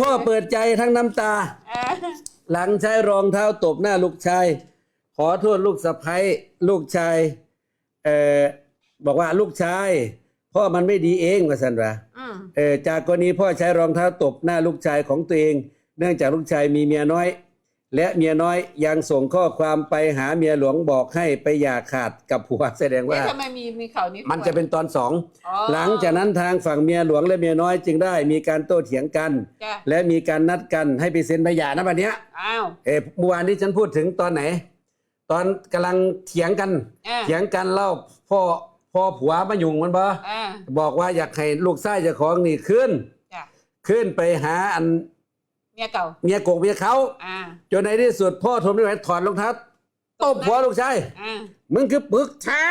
พ่อเปิดใจทั้งน้ำตาเออหลังใช้รองเท้าตบหน้าลูกชาย ขอโทษลูกสะพ้ยลูกชายเอ่อบอกว่าลูกชายพ่อมันไม่ดีเองว่าสันวะอืมเออจากกรณีพ่อใช้รองเท้าตบหน้าลูกชายของตัวเอง เนื่องจากลูกชายมีเมียน้อย และเมียน้อยยังส่งข้อความไปหาเมียหลวงบอกให้ไปอย่าขาดกับผัวแสดงเอ๊ะว่าทำไมมีมีข่าวนี้ด้วยมันจะเป็นตอนสอง อ๋อ หลังจากนั้นทางฝั่งเมียหลวงและเมียน้อยจึงได้มีการโต้เถียงกัน จ้ะ และมีการนัดกันให้ไปเซ็นใบหย่านะวันเนี้ยอ้าว เออเมื่อวานนี้ฉันพูดถึงตอนไหน ตอนกำลังเถียงกัน อ่า เถียงกันเล่าพ่อพ่อผัวมายุ่งมันบ่อ่าบอกว่าอยากให้ลูกชายเจ้าของนี่ขึ้น จ้ะ ขึ้นไปหาอัน เมียเก่า เมียโกกเมียเขาอ่า จนในที่สุดพ่อทนไม่ไหวถอดรองเท้าตบหัวลูกชายอ่า มึงคือปึกแท้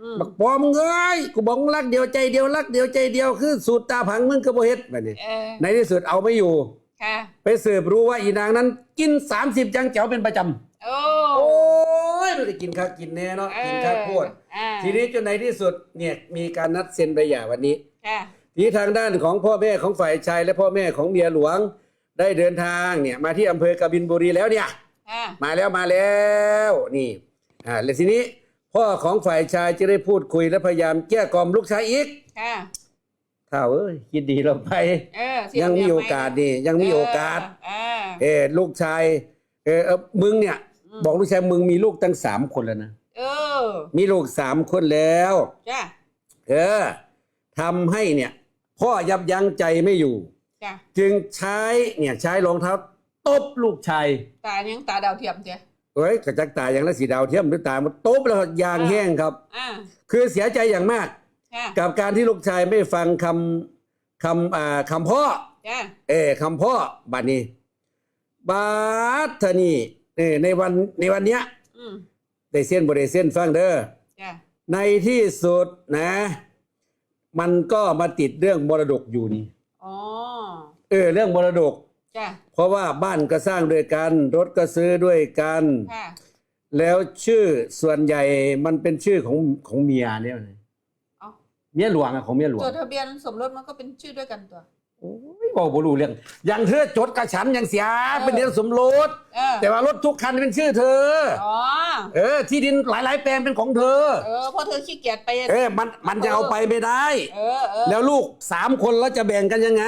อืม บักปอมงเอ้ยกูบอกมึงรักเดียวใจเดียวรักเดียวใจเดียวคือสูตรตาผังมึงก็บ่เฮ็ดแบบนี้ เออ ในที่สุดเอาไม่อยู่ ค่ะ ไปสืบรู้ว่าอีนางนั้น กิน 30 จังแจ๋วเป็นประจำโอ้โอ้ยมันจะกินข้าวกินแน่เนาะกินข้าวโพด อ่าทีนี้จนในที่สุดเนี่ยมีการนัดเซ็นใบหย่าวันนี้ ค่ะ ทีนี้ทางด้านของพ่อแม่ของฝ่ายชายและพ่อแม่ของเมียหลวง ได้เดินทางเนี่ยมาที่อำเภอกบินบุรีแล้วเนี่ยค่ะมาแล้วมาแล้วนี่อ่าแล้วทีนี้พ่อของฝ่ายชายจะได้พูดคุยและพยายามแก้กล่อมลูกชายอีกค่ะถ้าเอ้ยคิดดีเราไป เออเสียังมีเยโอกาสนี่ยังมีโอกาส เออเออลูกชายเออเออมึงเนี่ย บอกลูกชายมึงมีลูกตั้งสามคนแล้วนะ เออมีลูกสามคนแล้ว จ้ะเออทำให้เนี่ย พ่อยับยั้งใจไม่อยู่ จ้ะจึงใช้เนี่ยใช้รองเท้าตบลูกชายตายังตาดาวเทียมเจ้ะเอ้ยกระจักตาอย่างละสีดาวเทียมหรือตามันตบแล้วยางแห้งครับ อ่าคือเสียใจอย่างมากค่ะกับการที่ลูกชายไม่ฟังคำคำอ่าคำพ่อ จ้ะเออคำพ่อบัดนี้บาทเธอนี่เออในวันในวันเนี้ยอืมได้เส้นบได้เส้นฟังเด้อ จ้ะในที่สุดนะ มันก็มาติดเรื่องมรดกอยู่นี่ อ๋อ เออเรื่องมรดก จ้ะเพราะว่าบ้านก็สร้างด้วยกัน รถก็ซื้อด้วยกัน ค่ะ แล้วชื่อส่วนใหญ่มันเป็นชื่อของของเมียเนี่ยเอาเมียหลวงอะของเมียหลวงจดทะเบียนสมรสมันก็เป็นชื่อด้วยกันตัว โอ้ยบอกบ่รู้เรื่องอย่างเธอจดกับฉันอย่างเสียเออเป็นเดือนสมรสเออ แต่ว่ารถทุกคันเป็นชื่อเธอ อ๋อ เออ ที่ดินหลาย ๆ แปลงเป็นของเธอ เออเพราะเธอขี้เกียจไป เออมันมันจะเอาไปไม่ได้ เออ เออ แล้วลูกสามคนแล้วจะแบ่งกันยังไง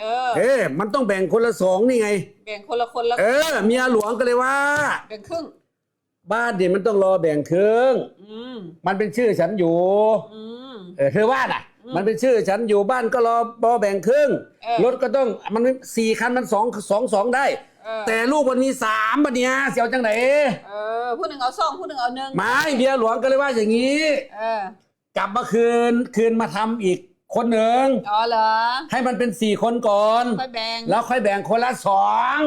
เออ เออ มันต้องแบ่งคนละสองนี่ไง แบ่งคนละคนแล้ว เออ เมียหลวงก็เลยว่า แบ่งครึ่ง บ้านเนี่ยมันต้องรอแบ่งครึ่งอืม มันเป็นชื่อฉันอยู่ อืม เออเธอว่าน่ะอื มมันเป็นชื่อฉันอยู่บ้านก็รอรอแบ่งครึ่งเออ รถก็ต้องมันสี่คันมันสองสองสองได้ เออแต่ลูกมันมีสามบัดเนี้ยเสียวจังไหนเออผู้หนึ่งเอาสองผู้หนึ่งเอาหนึ่งไม่เมียหลวงก็เลยว่าอย่างนี้ เออกลับมาคืนคืนมาทำอีกคนหนึ่งอ๋อเหรอให้มันเป็นสี่คนก่อน ค่อยแบ่งแล้วค่อยแบ่งคนละสอง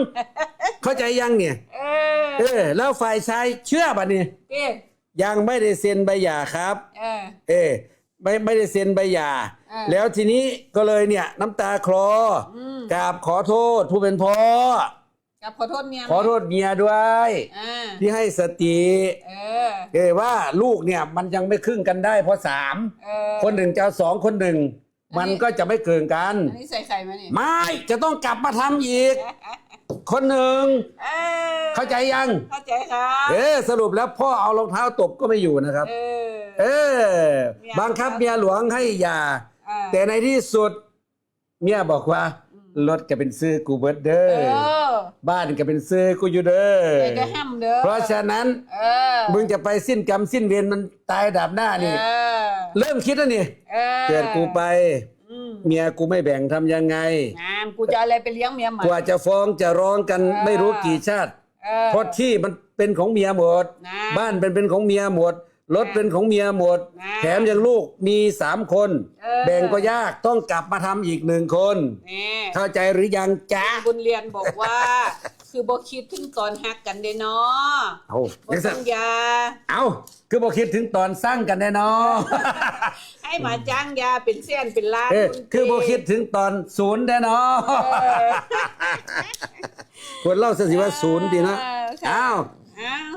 เข้าใจยังเนี่ย เอเอออ แล้วฝ่ายชายเชื่อบัดนี้ เอ๊ะยังไม่ได้เซ็นใบหย่าครับ เออ เออ ไม่ไม่ได้เซ็นใบหย่าอ่าแล้วทีนี้ก็เลยเนี่ย น้ำตาคลอออืมกราบขอโทษผู้เป็นพ่อ กับขอโทษเมียไหมขอโทษเมียด้วย อ่าที่ให้สติเออ เออว่าลูกเนี่ยมันยังไม่ครึ่งกันได้เพราะสามเออ คนหนึ่งจะเอาสองคนหนึ่ง อันนี้ มันก็จะไม่เกินกัน อันนี้ใส่ไข่ไหมนี่ไม่จะต้องกลับมาทำอีก คนหนึ่ง เออ เข้าใจยัง เข้าใจครับเออสรุปแล้วพ่อเอารองเท้าตบก็ไม่อยู่นะครับ เออ เออเมียบังคับเมียหลวงให้หย่าอ่าแต่ในที่สุด เมียบอกว่า รถก็เป็นซื้อกูเบิร์ดเด้เอออบ้านก็เป็นซื้อกูอยู่เด้อเดี๋ยวจะห้ามเด้อเพราะฉะนั้น เออมึงจะไปสิ้นกรรมสิ้นเวรมันตายดับหน้านี่ เออเริ่มคิดแล้วนี่ เออเกิดกูไป อืมเมียกูไม่แบ่งทำยังไง งานกูจะเอาอะไรไปเลี้ยงเมียใหม่ กว่าจะฟ้องจะร้องกันเออ ไม่รู้กี่ชาติ เออเพราะที่มันเป็นของเมียหมดนะบ้านเป็นเป็นของเมียหมด รถนะเป็นของเมียหมดนะแถมยังลูกมีสามคนเออแบ่งก็ยากต้องกลับมาทำอีกหนึ่งคนนี่เข้าใจหรือยังจ๊ะ บุญเรียนบอกว่า คือบ่คิดถึงตอนฮักกันเด้เนาะเอาบ่จังต้สัอนงยา เอาคือบอกคิดถึงตอนสร้างกันแน่นอนให้มาจ้างยาเป็นเส้นเป็นล้านเออณคือบอกคิดถึงตอนศูนย์แน่นอนเออควรเล่าซะสิว่าศูนย์ดีนะเออค่ะอ้าว อ้าว